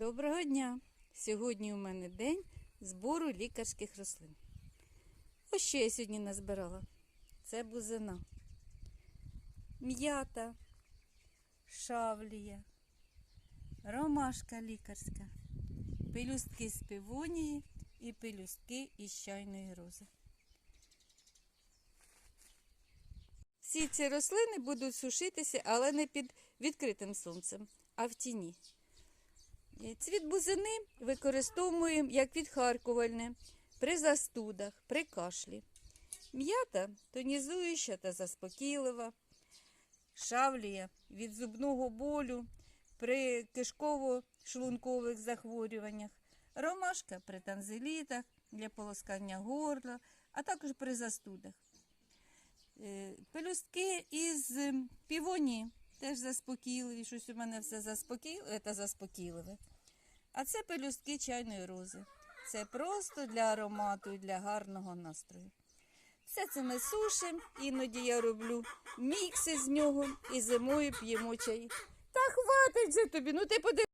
Доброго дня! Сьогодні у мене день збору лікарських рослин. Ось що я сьогодні назбирала. Це бузина, м'ята, шавлія, ромашка лікарська, пелюстки з півонії і пелюстки із чайної рози. Всі ці рослини будуть сушитися, але не під відкритим сонцем, а в тіні. Цвіт бузини використовуємо як відхаркувальне при застудах, при кашлі. М'ята тонізуюча та заспокійлива, шавлія від зубного болю при кишково-шлункових захворюваннях, ромашка при танзелітах для полоскання горла, а також при застудах. Е, Пелюстки із півоні теж заспокійливі, щось у мене все заспокійливе та заспокійливе. А це пелюстки чайної рози. Це просто для аромату і для гарного настрою. Все це ми сушимо, іноді я роблю мікси з нього і зимою п'ємо чай. Та хватить же тобі, ну ти подивись.